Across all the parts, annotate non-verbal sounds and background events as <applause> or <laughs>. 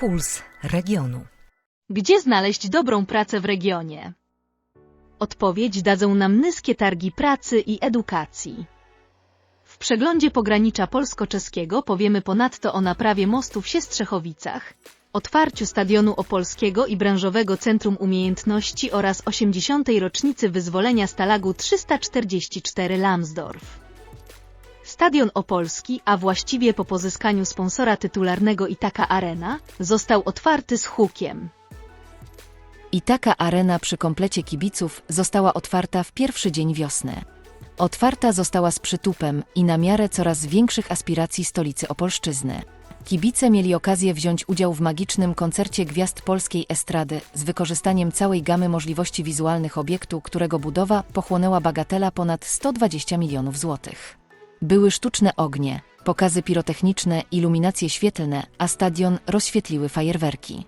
Puls regionu. Gdzie znaleźć dobrą pracę w regionie? Odpowiedź dadzą nam Nyskie Targi Pracy i Edukacji. W przeglądzie pogranicza polsko-czeskiego powiemy ponadto o naprawie mostu w Siestrzechowicach, otwarciu Stadionu Opolskiego i Branżowego Centrum Umiejętności oraz 80. rocznicy wyzwolenia Stalagu 344 Lambsdorff. Stadion Opolski, a właściwie po pozyskaniu sponsora tytularnego Itaka Arena, został otwarty z hukiem. I taka arena przy komplecie kibiców została otwarta w pierwszy dzień wiosny. Otwarta została z przytupem i na miarę coraz większych aspiracji stolicy Opolszczyzny. Kibice mieli okazję wziąć udział w magicznym koncercie gwiazd polskiej estrady z wykorzystaniem całej gamy możliwości wizualnych obiektu, którego budowa pochłonęła bagatela ponad 120 milionów złotych. Były sztuczne ognie, pokazy pirotechniczne, iluminacje świetlne, a stadion rozświetliły fajerwerki.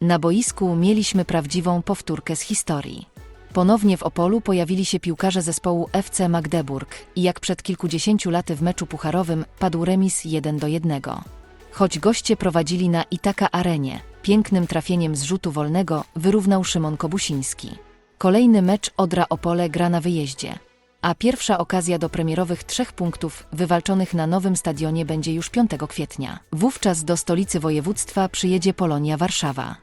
Na boisku mieliśmy prawdziwą powtórkę z historii. Ponownie w Opolu pojawili się piłkarze zespołu FC Magdeburg i jak przed kilkudziesięciu laty w meczu pucharowym padł remis 1 do 1. Choć goście prowadzili na Itaka Arenie, pięknym trafieniem z rzutu wolnego wyrównał Szymon Kobusiński. Kolejny mecz Odra Opole gra na wyjeździe. A pierwsza okazja do premierowych trzech punktów wywalczonych na nowym stadionie będzie już 5 kwietnia. Wówczas do stolicy województwa przyjedzie Polonia Warszawa.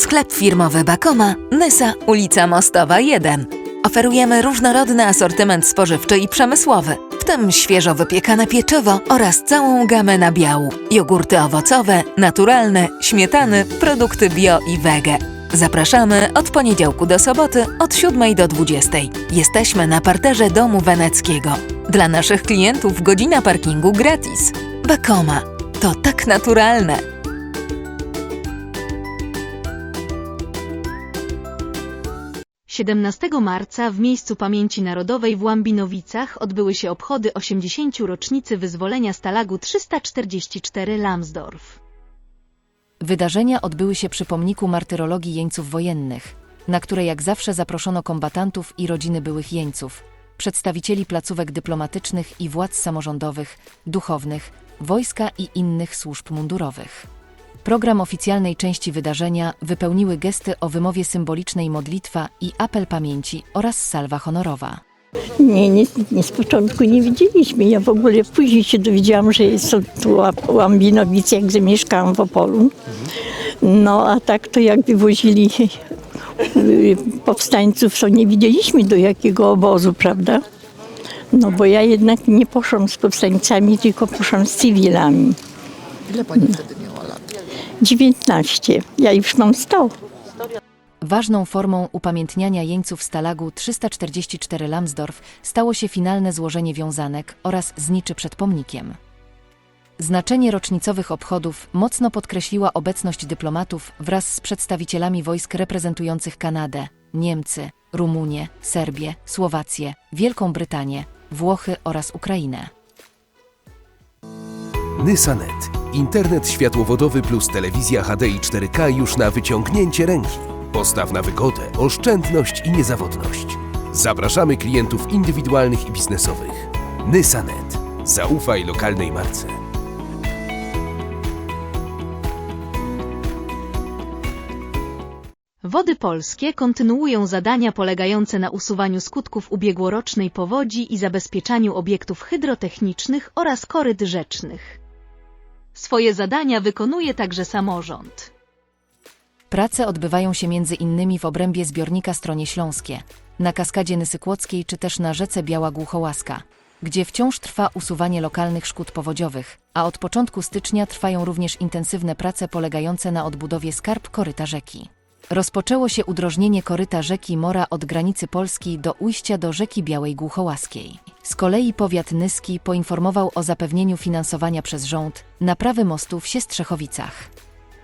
Sklep firmowy Bakoma, Nysa, ulica Mostowa 1. Oferujemy różnorodny asortyment spożywczy i przemysłowy, w tym świeżo wypiekane pieczywo oraz całą gamę nabiału, jogurty owocowe, naturalne, śmietany, produkty bio i wege. Zapraszamy od poniedziałku do soboty od 7 do 20. Jesteśmy na parterze Domu Weneckiego. Dla naszych klientów godzina parkingu gratis. Bakoma. To tak naturalne. 17 marca w miejscu pamięci narodowej w Łambinowicach odbyły się obchody 80. rocznicy wyzwolenia Stalagu 344 Lambsdorff. Wydarzenia odbyły się przy pomniku martyrologii jeńców wojennych, na które jak zawsze zaproszono kombatantów i rodziny byłych jeńców, przedstawicieli placówek dyplomatycznych i władz samorządowych, duchownych, wojska i innych służb mundurowych. Program oficjalnej części wydarzenia wypełniły gesty o wymowie symbolicznej modlitwa i apel pamięci oraz salwa honorowa. Nie, nie, nie z początku nie wiedzieliśmy. Ja w ogóle później się dowiedziałam, że są tu Ła- Łambinowice, jak zamieszkałam w Opolu. No a tak to jak wywozili y, powstańców, to nie wiedzieliśmy do jakiego obozu, prawda? No bo ja jednak nie poszłam z powstańcami, tylko poszłam z cywilami. Ile pani wtedy? 19. Ja już mam 100. Ważną formą upamiętniania jeńców Stalagu 344 Lambsdorff stało się finalne złożenie wiązanek oraz zniczy przed pomnikiem. Znaczenie rocznicowych obchodów mocno podkreśliła obecność dyplomatów wraz z przedstawicielami wojsk reprezentujących Kanadę, Niemcy, Rumunię, Serbię, Słowację, Wielką Brytanię, Włochy oraz Ukrainę. Nysanet. Internet światłowodowy plus telewizja HD i 4K już na wyciągnięcie ręki. Postaw na wygodę, oszczędność i niezawodność. Zapraszamy klientów indywidualnych i biznesowych. Nysanet. Zaufaj lokalnej marce. Wody Polskie kontynuują zadania polegające na usuwaniu skutków ubiegłorocznej powodzi i zabezpieczaniu obiektów hydrotechnicznych oraz koryt rzecznych. Swoje zadania wykonuje także samorząd. Prace odbywają się między innymi w obrębie zbiornika Stronie Śląskie, na kaskadzie Nysykłockiej czy też na rzece Biała Głuchołaska, gdzie wciąż trwa usuwanie lokalnych szkód powodziowych, a od początku stycznia trwają również intensywne prace polegające na odbudowie skarb koryta rzeki. Rozpoczęło się udrożnienie koryta rzeki Mora od granicy Polski do ujścia do rzeki Białej Głuchołaskiej. Z kolei powiat nyski poinformował o zapewnieniu finansowania przez rząd naprawy mostu w Siestrzechowicach.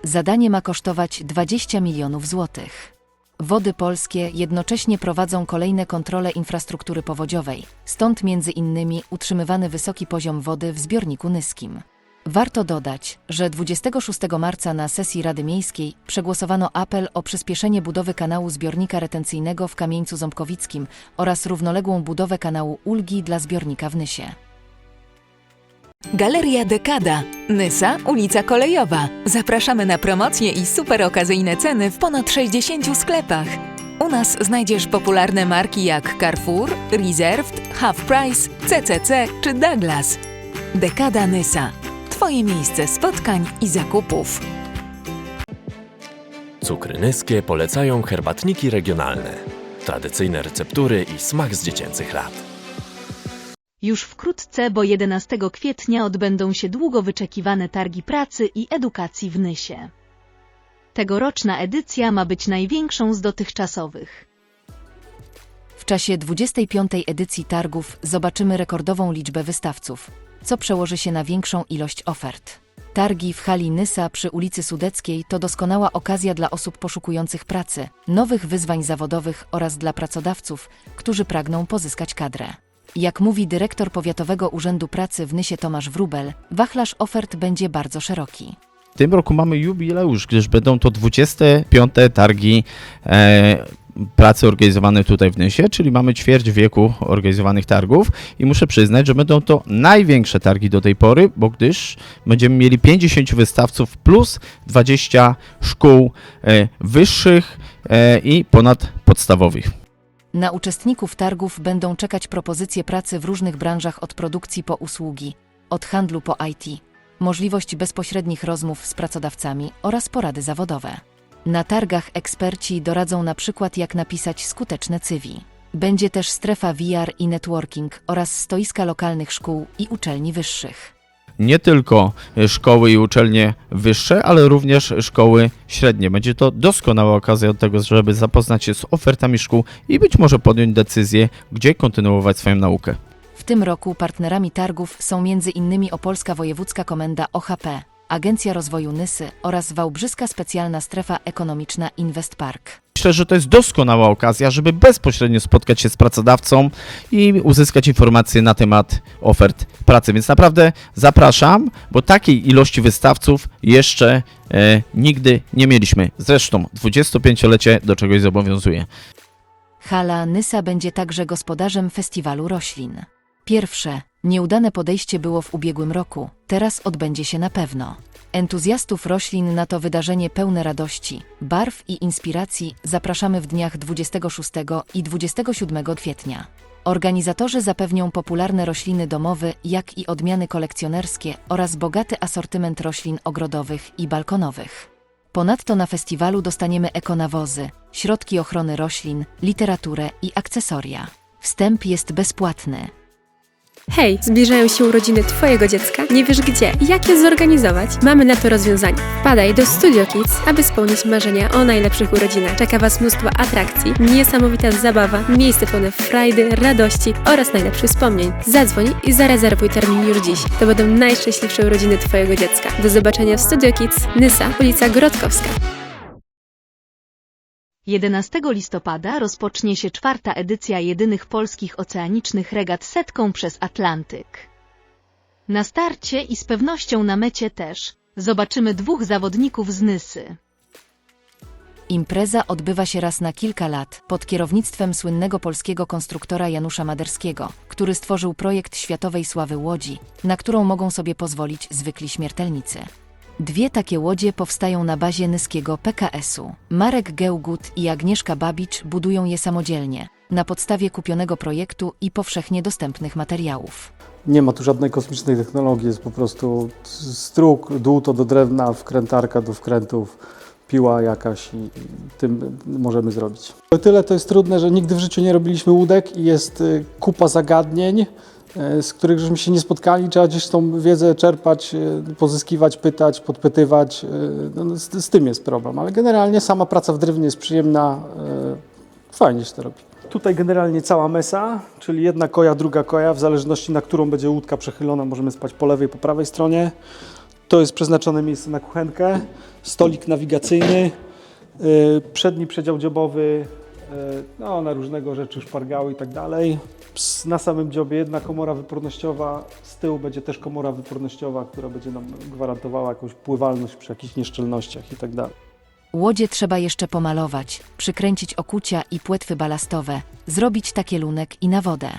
Zadanie ma kosztować 20 milionów złotych. Wody Polskie jednocześnie prowadzą kolejne kontrole infrastruktury powodziowej, stąd między innymi utrzymywany wysoki poziom wody w zbiorniku Nyskim. Warto dodać, że 26 marca na sesji Rady Miejskiej przegłosowano apel o przyspieszenie budowy kanału zbiornika retencyjnego w Kamieńcu Ząbkowickim oraz równoległą budowę kanału Ulgi dla zbiornika w Nysie. Galeria Dekada. Nysa, ulica Kolejowa. Zapraszamy na promocje i super okazyjne ceny w ponad 60 sklepach. U nas znajdziesz popularne marki jak Carrefour, Reserved, Half Price, CCC czy Douglas. Dekada Nysa. Twoje miejsce spotkań i zakupów. Cukry nyskie polecają herbatniki regionalne. Tradycyjne receptury i smak z dziecięcych lat. Już wkrótce, bo 11 kwietnia odbędą się długo wyczekiwane targi pracy i edukacji w Nysie. Tegoroczna edycja ma być największą z dotychczasowych. W czasie 25. edycji targów zobaczymy rekordową liczbę wystawców, co przełoży się na większą ilość ofert. Targi w hali Nysa przy ulicy Sudeckiej to doskonała okazja dla osób poszukujących pracy, nowych wyzwań zawodowych oraz dla pracodawców, którzy pragną pozyskać kadrę. Jak mówi dyrektor Powiatowego Urzędu Pracy w Nysie Tomasz Wrubel, wachlarz ofert będzie bardzo szeroki. W tym roku mamy jubileusz, gdyż będą to 25 targi e, pracy organizowane tutaj w Nysie, czyli mamy ćwierć wieku organizowanych targów i muszę przyznać, że będą to największe targi do tej pory, bo gdyż będziemy mieli 50 wystawców plus 20 szkół e, wyższych e, i ponadpodstawowych. Na uczestników targów będą czekać propozycje pracy w różnych branżach od produkcji po usługi, od handlu po IT, możliwość bezpośrednich rozmów z pracodawcami oraz porady zawodowe. Na targach eksperci doradzą na przykład jak napisać skuteczne CV. Będzie też strefa VR i networking oraz stoiska lokalnych szkół i uczelni wyższych. nie tylko szkoły i uczelnie wyższe, ale również szkoły średnie. Będzie to doskonała okazja do tego, żeby zapoznać się z ofertami szkół i być może podjąć decyzję, gdzie kontynuować swoją naukę. W tym roku partnerami targów są m.in. Opolska Wojewódzka Komenda OHP, Agencja Rozwoju Nysy oraz Wałbrzyska Specjalna Strefa Ekonomiczna Invest Park. Myślę, że to jest doskonała okazja, żeby bezpośrednio spotkać się z pracodawcą i uzyskać informacje na temat ofert pracy. Więc naprawdę zapraszam, bo takiej ilości wystawców jeszcze e, nigdy nie mieliśmy. Zresztą 25-lecie do czegoś zobowiązuje. Hala Nysa będzie także gospodarzem festiwalu roślin. Pierwsze, nieudane podejście było w ubiegłym roku, teraz odbędzie się na pewno. Entuzjastów roślin na to wydarzenie pełne radości, barw i inspiracji zapraszamy w dniach 26 i 27 kwietnia. Organizatorzy zapewnią popularne rośliny domowe, jak i odmiany kolekcjonerskie oraz bogaty asortyment roślin ogrodowych i balkonowych. Ponadto na festiwalu dostaniemy ekonawozy, środki ochrony roślin, literaturę i akcesoria. Wstęp jest bezpłatny. Hej, zbliżają się urodziny Twojego dziecka? Nie wiesz gdzie i jak je zorganizować? Mamy na to rozwiązanie. Wpadaj do Studio Kids, aby spełnić marzenia o najlepszych urodzinach. Czeka Was mnóstwo atrakcji, niesamowita zabawa, miejsce pełne frajdy, radości oraz najlepszych wspomnień. Zadzwoń i zarezerwuj termin już dziś. To będą najszczęśliwsze urodziny Twojego dziecka. Do zobaczenia w Studio Kids, Nysa, ulica Grodkowska. 11 listopada rozpocznie się czwarta edycja jedynych polskich oceanicznych regat setką przez Atlantyk. Na starcie i z pewnością na mecie też zobaczymy dwóch zawodników z Nysy. Impreza odbywa się raz na kilka lat pod kierownictwem słynnego polskiego konstruktora Janusza Maderskiego, który stworzył projekt światowej sławy łodzi, na którą mogą sobie pozwolić zwykli śmiertelnicy. Dwie takie łodzie powstają na bazie nyskiego PKS-u. Marek Gełgut i Agnieszka Babicz budują je samodzielnie, na podstawie kupionego projektu i powszechnie dostępnych materiałów. Nie ma tu żadnej kosmicznej technologii, jest po prostu struk, dół to do drewna, wkrętarka do wkrętów, piła jakaś i tym możemy zrobić. Tyle to jest trudne, że nigdy w życiu nie robiliśmy łódek i jest y, kupa zagadnień, z których żeśmy się nie spotkali. Trzeba gdzieś tą wiedzę czerpać, y, pozyskiwać, pytać, podpytywać. y, No, z, z tym jest problem, ale generalnie sama praca w drewnie jest przyjemna, fajnie się to robi. Tutaj generalnie cała mesa, czyli jedna koja, druga koja, w zależności na którą będzie łódka przechylona, możemy spać po lewej, po prawej stronie. To jest przeznaczone miejsce na kuchenkę, stolik nawigacyjny, Przedni przedział dziobowy, no, na różnego rzeczy, szpargały i tak dalej. Na samym dziobie jedna komora wypornościowa, z tyłu będzie też komora wypornościowa, która będzie nam gwarantowała jakąś pływalność przy jakichś nieszczelnościach i tak dalej. Łodzie trzeba jeszcze pomalować, przykręcić okucia i płetwy balastowe, zrobić takielunek i na wodę.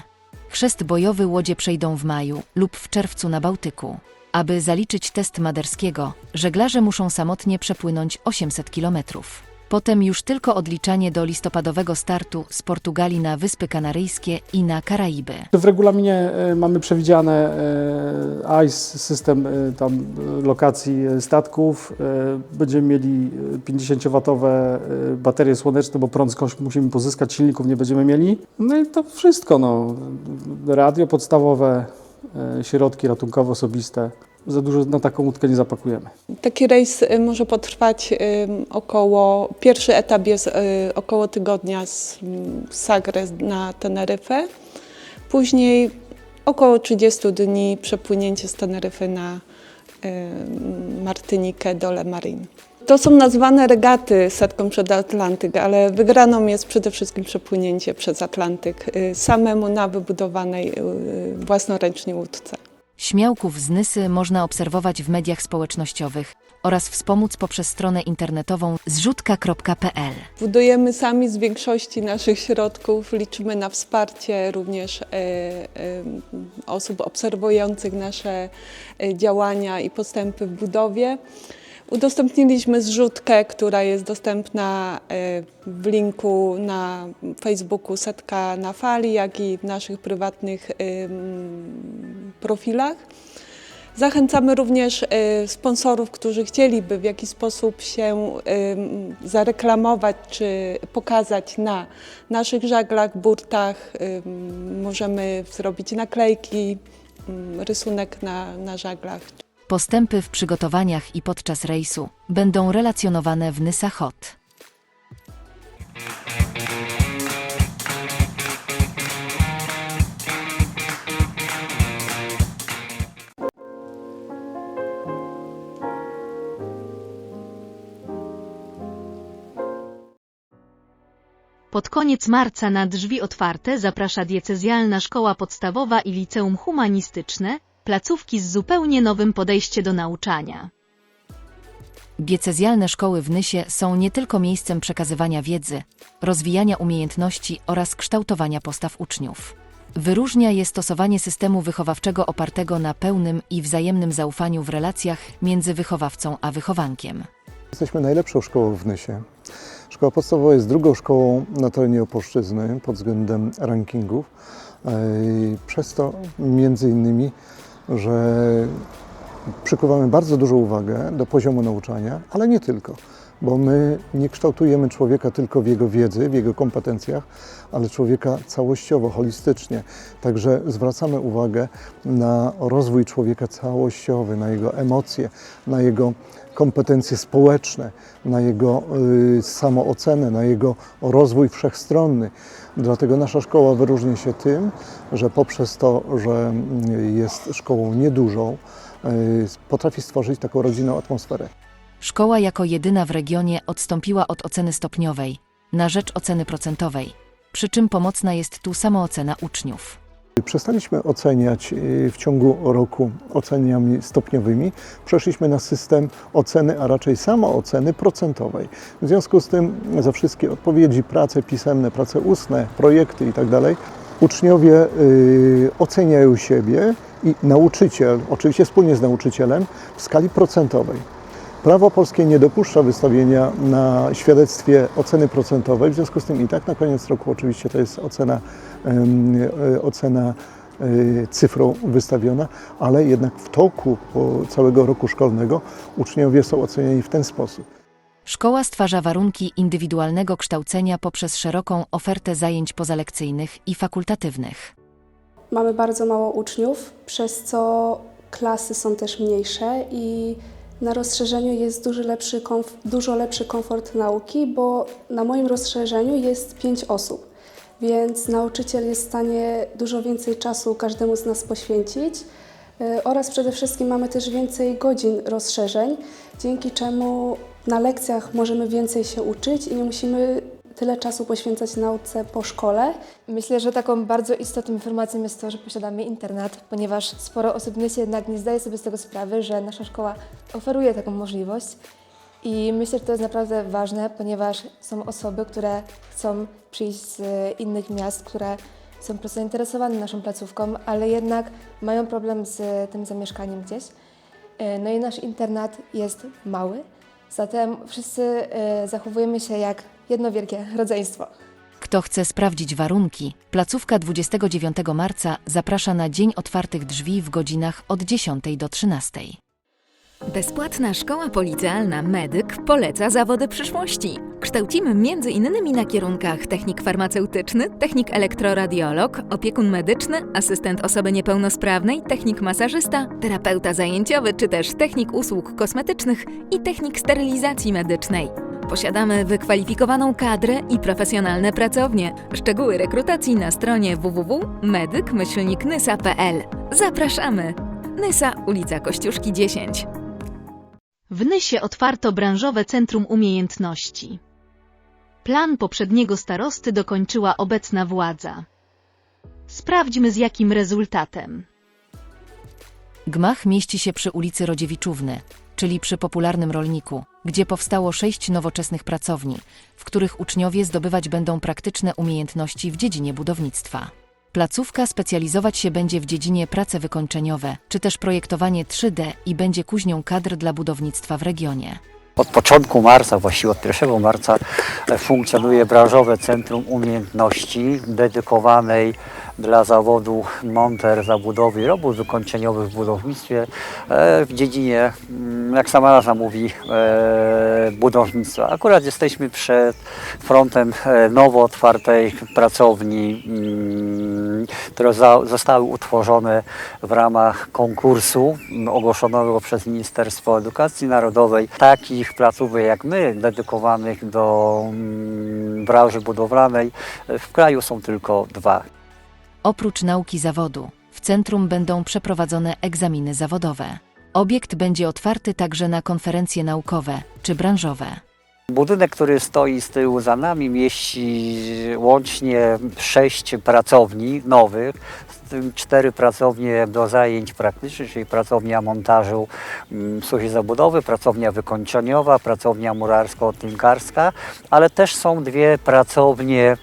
Chrzest bojowy łodzie przejdą w maju lub w czerwcu na Bałtyku. Aby zaliczyć test maderskiego, żeglarze muszą samotnie przepłynąć 800 kilometrów. Potem już tylko odliczanie do listopadowego startu z Portugalii na Wyspy Kanaryjskie i na Karaiby. W regulaminie e, mamy przewidziane e, ICE, system e, tam e, lokacji statków. Będziemy mieli e, 50-watowe e, baterie słoneczne, bo prąd skądś musimy pozyskać, silników nie będziemy mieli. No i to wszystko. No. Radio podstawowe, środki ratunkowe osobiste. Za dużo na taką łódkę nie zapakujemy. Taki rejs y, może potrwać ym, około, pierwszy etap jest y, około tygodnia z mm, Sagre na Teneryfę, później około 30 dni przepłynięcie z Teneryfy na Martynikę, Dole Marin. To są nazwane regaty setką przed Atlantyk, ale wygraną jest przede wszystkim przepłynięcie przez Atlantyk y, samemu na wybudowanej y, własnoręcznie łódce. Śmiałków z Nysy można obserwować w mediach społecznościowych oraz wspomóc poprzez stronę internetową zrzutka.pl. Budujemy sami z większości naszych środków, liczymy na wsparcie również e, e, osób obserwujących nasze e, działania i postępy w budowie. Udostępniliśmy zrzutkę, która jest dostępna e, w linku na Facebooku Setka na Fali, jak i w naszych prywatnych profilach. Zachęcamy również e, sponsorów, którzy chcieliby w jakiś sposób się zareklamować czy pokazać na naszych żaglach, burtach. Em, Możemy zrobić naklejki, rysunek na, na żaglach. Postępy w przygotowaniach i podczas rejsu będą relacjonowane w Nysa Hot. Pod koniec marca na drzwi otwarte zaprasza diecezjalna szkoła podstawowa i liceum humanistyczne, placówki z zupełnie nowym podejściem do nauczania. Diecezjalne szkoły w Nysie są nie tylko miejscem przekazywania wiedzy, rozwijania umiejętności oraz kształtowania postaw uczniów. Wyróżnia je stosowanie systemu wychowawczego opartego na pełnym i wzajemnym zaufaniu w relacjach między wychowawcą a wychowankiem. Jesteśmy najlepszą szkołą w Nysie. Szkoła podstawowa jest drugą szkołą na terenie Opolszczyzny pod względem rankingów. E, Przez to między innymi, że przykuwamy bardzo dużą uwagę do poziomu nauczania, ale nie tylko, bo my nie kształtujemy człowieka tylko w jego wiedzy, w jego kompetencjach, ale człowieka całościowo, holistycznie. Także zwracamy uwagę na rozwój człowieka całościowy, na jego emocje, na jego kompetencje społeczne, na jego y, samoocenę, na jego rozwój wszechstronny. Dlatego nasza szkoła wyróżnia się tym, że poprzez to, że y, jest szkołą niedużą, y, potrafi stworzyć taką rodzinną atmosferę. Szkoła jako jedyna w regionie odstąpiła od oceny stopniowej na rzecz oceny procentowej, przy czym pomocna jest tu samoocena uczniów. Przestaliśmy oceniać y, w ciągu roku oceniami stopniowymi. Przeszliśmy na system oceny, a raczej samooceny procentowej. W związku z tym za wszystkie odpowiedzi, prace pisemne, prace ustne, projekty itd. uczniowie y, oceniają siebie i nauczyciel, oczywiście wspólnie z nauczycielem, w skali procentowej. Prawo polskie nie dopuszcza wystawienia na świadectwie oceny procentowej, w związku z tym i tak na koniec roku oczywiście to jest ocena, e, ocena e, cyfrą wystawiona, ale jednak w toku całego roku szkolnego uczniowie są oceniani w ten sposób. Szkoła stwarza warunki indywidualnego kształcenia poprzez szeroką ofertę zajęć pozalekcyjnych i fakultatywnych. Mamy bardzo mało uczniów, przez co klasy są też mniejsze i na rozszerzeniu jest dużo lepszy, dużo lepszy komfort nauki, bo na moim rozszerzeniu jest 5 osób, więc nauczyciel jest w stanie dużo więcej czasu każdemu z nas poświęcić y, oraz przede wszystkim mamy też więcej godzin rozszerzeń, dzięki czemu na lekcjach możemy więcej się uczyć i nie musimy tyle czasu poświęcać nauce po szkole. Myślę, że taką bardzo istotną informacją jest to, że posiadamy internet, ponieważ sporo osób w się jednak nie zdaje sobie z tego sprawy, że nasza szkoła oferuje taką możliwość. I myślę, że to jest naprawdę ważne, ponieważ są osoby, które chcą przyjść z innych miast, które są po zainteresowane naszą placówką, ale jednak mają problem z tym zamieszkaniem gdzieś. E, No i nasz internat jest mały, zatem wszyscy e, zachowujemy się jak jedno wielkie rodzeństwo. Kto chce sprawdzić warunki, placówka 29 marca zaprasza na Dzień Otwartych Drzwi w godzinach od 10 do 13. Bezpłatna szkoła policealna Medyk poleca zawody przyszłości. Kształcimy m.in. na kierunkach technik farmaceutyczny, technik elektroradiolog, opiekun medyczny, asystent osoby niepełnosprawnej, technik masażysta, terapeuta zajęciowy czy też technik usług kosmetycznych i technik sterylizacji medycznej. Posiadamy wykwalifikowaną kadrę i profesjonalne pracownie. Szczegóły rekrutacji na stronie www.medyk-nysa.pl. Zapraszamy! Nysa, ulica Kościuszki 10. W Nysie otwarto branżowe Centrum Umiejętności. Plan poprzedniego starosty dokończyła obecna władza. Sprawdźmy z jakim rezultatem. Gmach mieści się przy ulicy Rodziewiczówny, czyli przy popularnym rolniku, gdzie powstało sześć nowoczesnych pracowni, w których uczniowie zdobywać będą praktyczne umiejętności w dziedzinie budownictwa. Placówka specjalizować się będzie w dziedzinie prace wykończeniowe, czy też projektowanie 3D i będzie kuźnią kadr dla budownictwa w regionie. Od początku marca, właściwie od 1 marca, funkcjonuje branżowe Centrum Umiejętności dedykowanej dla zawodu monter zabudowy robót wykończeniowych w budownictwie e, w dziedzinie, mm, jak sama nazwa mówi, e, budownictwa. Akurat jesteśmy przed frontem e, nowo otwartej pracowni, mm, które za, zostały utworzone w ramach konkursu ogłoszonego przez Ministerstwo Edukacji Narodowej. Takich placówek jak my, dedykowanych do mm, branży budowlanej, w kraju są tylko dwa. Oprócz nauki zawodu, w centrum będą przeprowadzone egzaminy zawodowe. Obiekt będzie otwarty także na konferencje naukowe czy branżowe. Budynek, który stoi z tyłu za nami, mieści łącznie sześć pracowni nowych, w tym cztery pracownie do zajęć praktycznych, czyli pracownia montażu mm, suchej zabudowy, pracownia wykończeniowa, pracownia murarsko-tynkarska, ale też są dwie pracownie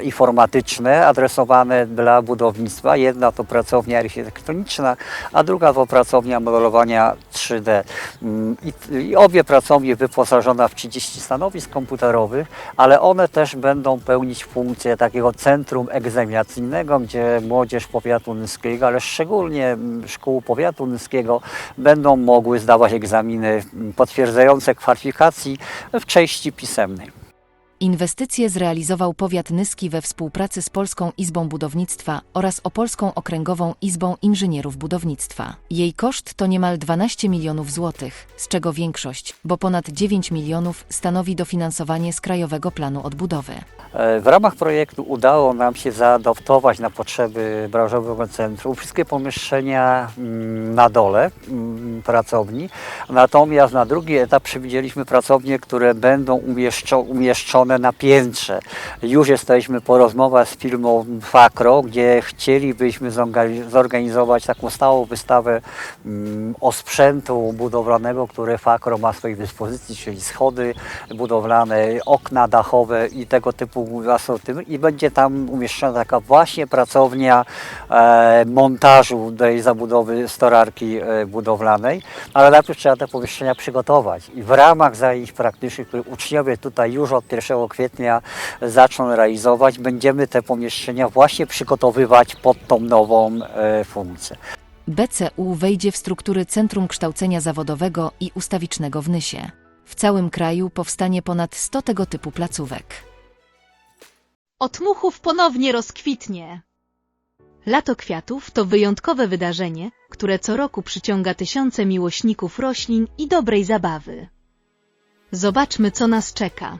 informatyczne adresowane dla budownictwa. Jedna to pracownia architektoniczna, a druga to pracownia modelowania 3D. Mm, I, I obie pracownie wyposażone w 30 stanowisk komputerowych, ale one też będą pełnić funkcję takiego centrum egzaminacyjnego, gdzie młodzież powiatu nyskiego, ale szczególnie mm, szkół powiatu nyskiego będą mogły zdawać egzaminy mm, potwierdzające kwalifikacji w części pisemnej. Inwestycje zrealizował powiat nyski we współpracy z Polską Izbą Budownictwa oraz Opolską Okręgową Izbą Inżynierów Budownictwa. Jej koszt to niemal 12 milionów złotych, z czego większość, bo ponad 9 milionów, stanowi dofinansowanie z Krajowego Planu Odbudowy. E, W ramach projektu udało nam się zaadoptować na potrzeby branżowego centrum wszystkie pomieszczenia mm, na dole mm, pracowni, natomiast na drugi etap przewidzieliśmy pracownie, które będą umieszczo- na piętrze. Już jesteśmy po rozmowach z firmą Fakro, gdzie chcielibyśmy zorga- zorganizować taką stałą wystawę mm, osprzętu budowlanego, które Fakro ma w swojej dyspozycji, czyli schody budowlane, okna dachowe i tego typu asortyment i będzie tam umieszczona taka właśnie pracownia e, montażu tej zabudowy storarki e, budowlanej, ale najpierw trzeba te pomieszczenia przygotować. I w ramach zajęć praktycznych, które uczniowie tutaj już od 1 kwietnia zaczną realizować, będziemy te pomieszczenia właśnie przygotowywać pod tą nową e, funkcję. BCU wejdzie w struktury Centrum Kształcenia Zawodowego i Ustawicznego w Nysie. W całym kraju powstanie ponad 100 tego typu placówek. Od muchów ponownie rozkwitnie. Lato kwiatów to wyjątkowe wydarzenie, które co roku przyciąga tysiące miłośników roślin i dobrej zabawy. Zobaczmy, co nas czeka.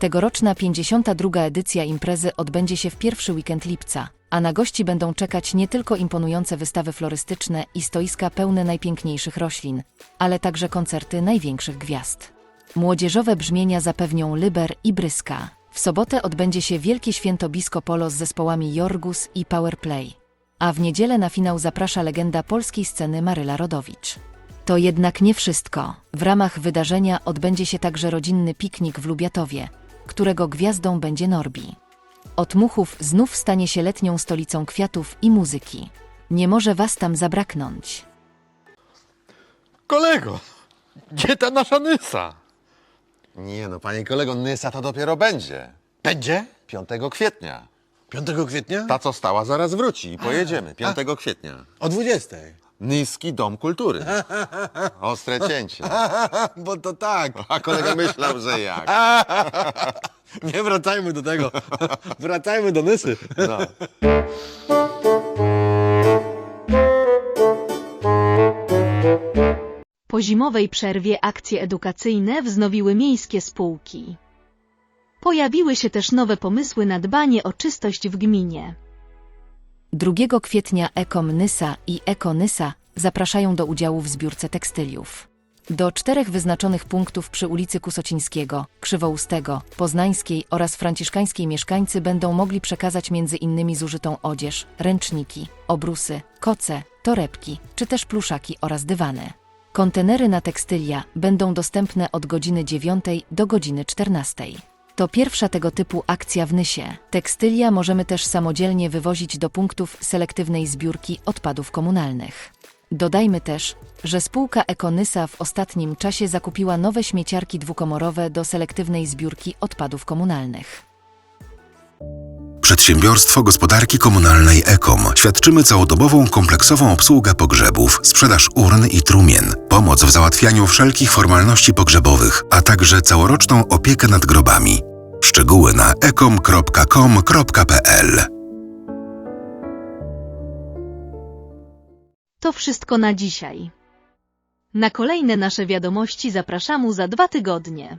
Tegoroczna 52. edycja imprezy odbędzie się w pierwszy weekend lipca, A na gości będą czekać nie tylko imponujące wystawy florystyczne i stoiska pełne najpiękniejszych roślin, ale także koncerty największych gwiazd. Młodzieżowe brzmienia zapewnią Liber i Bryska. W sobotę odbędzie się Wielkie Święto Disco Polo z zespołami Jorgus i Powerplay. A w niedzielę na finał zaprasza legenda polskiej sceny Maryla Rodowicz. To jednak nie wszystko. W ramach wydarzenia odbędzie się także rodzinny piknik w Lubiatowie, którego gwiazdą będzie Norbi. Od Muchów znów stanie się letnią stolicą kwiatów i muzyki. Nie może was tam zabraknąć. Kolego, gdzie ta nasza Nysa? Nie no, panie kolego, Nysa to dopiero będzie. Będzie? 5 kwietnia. 5 kwietnia? Ta, co stała, zaraz wróci i pojedziemy. 5 kwietnia. O 20. Niski Dom Kultury. <laughs> Ostre cięcie. <laughs> Bo to tak. A kolega myślał, że jak. <laughs> Nie wracajmy do tego. Wracajmy do Nysy. No. Po zimowej przerwie akcje edukacyjne wznowiły miejskie spółki. Pojawiły się też nowe pomysły na dbanie o czystość w gminie. 2 kwietnia Ekom Nysa i Eko Nysa zapraszają do udziału w zbiórce tekstyliów. Do czterech wyznaczonych punktów przy ulicy Kusocińskiego, Krzywoustego, Poznańskiej oraz Franciszkańskiej mieszkańcy będą mogli przekazać innymi zużytą odzież, ręczniki, obrusy, koce, torebki czy też pluszaki oraz dywany. Kontenery na tekstylia będą dostępne od godziny 9 do godziny 14. To pierwsza tego typu akcja w Nysie. Tekstylia możemy też samodzielnie wywozić do punktów selektywnej zbiórki odpadów komunalnych. Dodajmy też, że spółka Ekonysa w ostatnim czasie zakupiła nowe śmieciarki dwukomorowe do selektywnej zbiórki odpadów komunalnych. Przedsiębiorstwo Gospodarki Komunalnej Ekom. Świadczymy całodobową kompleksową obsługę pogrzebów, sprzedaż urn i trumien, pomoc w załatwianiu wszelkich formalności pogrzebowych, a także całoroczną opiekę nad grobami. Szczegóły na ekom.com.pl To wszystko na dzisiaj. Na kolejne nasze wiadomości zapraszamy za dwa tygodnie.